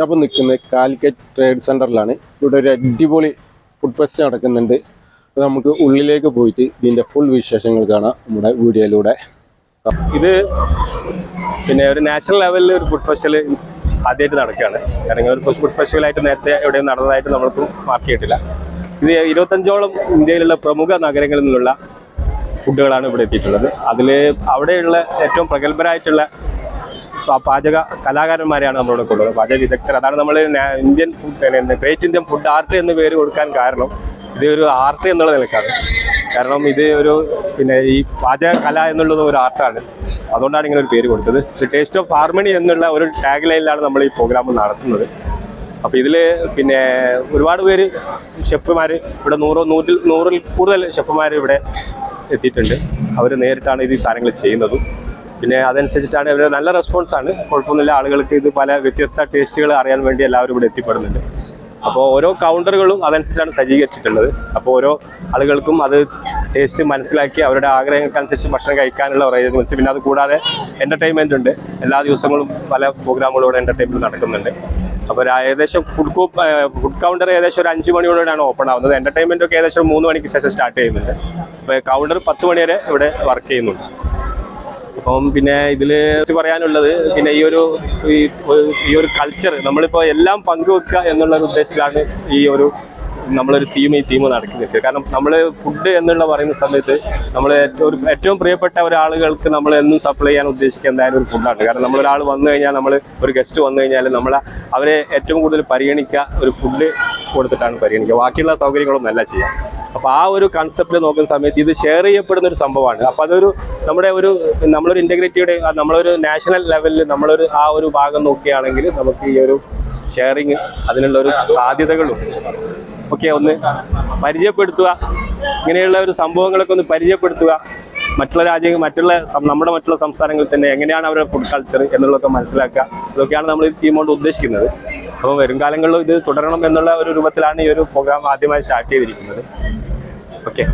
ഇപ്പോൾ നിൽക്കുന്നത് കാലിക്കറ്റ് ട്രേഡ് സെന്ററിലാണ് ഇവിടെ ഒരു അടിപൊളി ഫുഡ് ഫെസ്റ്റ് നടക്കുന്നുണ്ട്. അപ്പോൾ നമുക്ക് ഉള്ളിലേക്ക് പോയിട്ട് ഇതിന്റെ ഫുൾ വിശേഷങ്ങൾ കാണാം നമ്മുടെ വീഡിയോയിലൂടെ. ഇത് പിന്നെ ഒരു നാഷണൽ ലെവലിൽ ഒരു ഫുഡ് ഫെസ്റ്റിവൽ ആദ്യമായിട്ട് നടക്കുകയാണ്. കാരണം ഒരു ഫുഡ് ഫെസ്റ്റിവലായിട്ട് നേരത്തെ എവിടെയും നടന്നതായിട്ട് നമ്മൾക്ക് മാർക്ക് ചെയ്തിട്ടില്ല. ഇത് ഇരുപത്തഞ്ചോളം ഇന്ത്യയിലുള്ള പ്രമുഖ നഗരങ്ങളിൽ നിന്നുള്ള ഫുഡുകളാണ് ഇവിടെ എത്തിയിട്ടുള്ളത്. അതിൽ അവിടെയുള്ള ഏറ്റവും പ്രഗത്ഭരായിട്ടുള്ള പാചക കലാകാരന്മാരെയാണ് നമ്മളിവിടെ കൊണ്ടുവരുന്നത്. പാചക വിദഗ്ധർ. അതാണ് നമ്മൾ Indian food great Indian food art എന്ന് പേര് കൊടുക്കാൻ കാരണം ഇത് ഒരു ആർട്ട് എന്നുള്ള നിലക്കാണ്. കാരണം ഇത് ഒരു പിന്നെ ഈ പാചക കല എന്നുള്ളത് ഒരു ആർട്ടാണ് അതുകൊണ്ടാണ് ഇങ്ങനെ ഒരു പേര് കൊടുത്തത്. ഇത് ടേസ്റ്റ് ഓഫ് ഹാർമണി എന്നുള്ള ഒരു ടാഗ് ലൈനിലാണ് നമ്മൾ ഈ പ്രോഗ്രാം നടത്തുന്നത്. അപ്പോൾ ഇതിൽ പിന്നെ ഒരുപാട് പേര് ഷെഫുമാർ ഇവിടെ നൂറോ നൂറ്റിൽ നൂറിൽ കൂടുതൽ ഷെഫുമാർ ഇവിടെ എത്തിയിട്ടുണ്ട്. അവർ നേരിട്ടാണ് ഇത് സാധനങ്ങൾ ചെയ്യുന്നതും. പിന്നെ അതനുസരിച്ചിട്ടാണ് ഇവർ നല്ല റെസ്പോൺസാണ് കുഴപ്പമൊന്നുമില്ല. ആളുകൾക്ക് ഇത് പല വ്യത്യസ്ത ടേസ്റ്റുകൾ അറിയാൻ വേണ്ടി എല്ലാവരും ഇവിടെ എത്തിപ്പെടുന്നുണ്ട്. അപ്പോൾ ഓരോ കൗണ്ടറുകളും അതനുസരിച്ചാണ് സജ്ജീകരിച്ചിട്ടുള്ളത്. അപ്പോൾ ഓരോ ആളുകൾക്കും അത് ടേസ്റ്റ് മനസ്സിലാക്കി അവരുടെ ആഗ്രഹങ്ങൾക്കനുസരിച്ച് ഭക്ഷണം കഴിക്കാനുള്ള അറേഞ്ച്മെന്റ്സ് പിന്നെ അത് കൂടാതെ എന്റർടൈൻമെന്റ് ഉണ്ട്. എല്ലാ ദിവസങ്ങളും പല പ്രോഗ്രാമുകളോടെ എന്റർടൈൻമെന്റ് നടക്കുന്നുണ്ട്. അപ്പോൾ ഏകദേശം ഫുഡ് കോപ്പ് ഫുഡ് കൗണ്ടർ ഏകദേശം ഒരു അഞ്ച് മണിയോടെയാണ് ഓപ്പൺ ആവുന്നത്. എന്റർടൈൻമെന്റൊക്കെ ഏകദേശം മൂന്ന് മണിക്ക് ശേഷം സ്റ്റാർട്ട് ചെയ്യുന്നുണ്ട്. അപ്പോൾ കൗണ്ടർ പത്ത് മണി വരെ ഇവിടെ വർക്ക് ചെയ്യുന്നുണ്ട്. അപ്പം പിന്നെ ഇതിൽ പറയാനുള്ളത് പിന്നെ ഈ ഒരു ഈ ഒരു- കൾച്ചർ നമ്മളിപ്പോൾ എല്ലാം പങ്കുവെക്കുക എന്നുള്ള ഒരു ഉദ്ദേശത്തിലാണ് ഈ ഒരു നമ്മളൊരു തീം ഈ തീം നടക്കുന്നത് കാരണം നമ്മൾ ഫുഡ് എന്നുള്ള പറയുന്ന സമയത്ത് നമ്മൾ ഏറ്റവും ഏറ്റവും പ്രിയപ്പെട്ട ഒരാളുകൾക്ക് നമ്മൾ എന്നും സപ്ലൈ ചെയ്യാൻ ഉദ്ദേശിക്കുക എന്തായാലും ഒരു ഫുഡാണ് കാരണം നമ്മളൊരാൾ വന്നു കഴിഞ്ഞാൽ നമ്മൾ ഒരു ഗസ്റ്റ് വന്നു കഴിഞ്ഞാൽ നമ്മൾ അവരെ ഏറ്റവും കൂടുതൽ പരിഗണിക്കുക ഒരു ഫുഡ് കൊടുത്തിട്ടാണ് പരിഗണിക്കുക. ബാക്കിയുള്ള സൗകര്യങ്ങളൊന്നും അല്ല ചെയ്യാം. അപ്പോൾ ആ ഒരു കൺസെപ്റ്റ് നോക്കുന്ന സമയത്ത് ഇത് ഷെയർ ചെയ്യപ്പെടുന്ന ഒരു സംഭവമാണ്. അപ്പോൾ അതൊരു നമ്മുടെ ഒരു നമ്മളൊരു ഇന്റഗ്രിറ്റിയുടെ നമ്മളൊരു നാഷണൽ ലെവലിൽ നമ്മളൊരു ആ ഒരു ഭാഗം നോക്കുകയാണെങ്കിൽ നമുക്ക് ഈ ഒരു ഷെയറിങ് അതിനുള്ള ഒരു സാധ്യതകളും ഒക്കെ ഒന്ന് പരിചയപ്പെടുത്തുക. ഇങ്ങനെയുള്ള ഒരു സംഭവങ്ങളൊക്കെ ഒന്ന് പരിചയപ്പെടുത്തുക. മറ്റുള്ള രാജ്യങ്ങൾ മറ്റുള്ള നമ്മുടെ മറ്റുള്ള സംസ്ഥാനങ്ങളിൽ തന്നെ എങ്ങനെയാണ് അവരുടെ ഫുഡ് കൾച്ചർ എന്നുള്ളതൊക്കെ മനസ്സിലാക്കുക. ഇതൊക്കെയാണ് നമ്മൾ ഈ ടീം ഉദ്ദേശിക്കുന്നത്. അപ്പോൾ വരും കാലങ്ങളിലും ഇത് തുടരണം എന്നുള്ള ഒരു രൂപത്തിലാണ് ഈ ഒരു പ്രോഗ്രാം ആദ്യമായി സ്റ്റാർട്ട് ചെയ്തിരിക്കുന്നത്. ഓക്കെ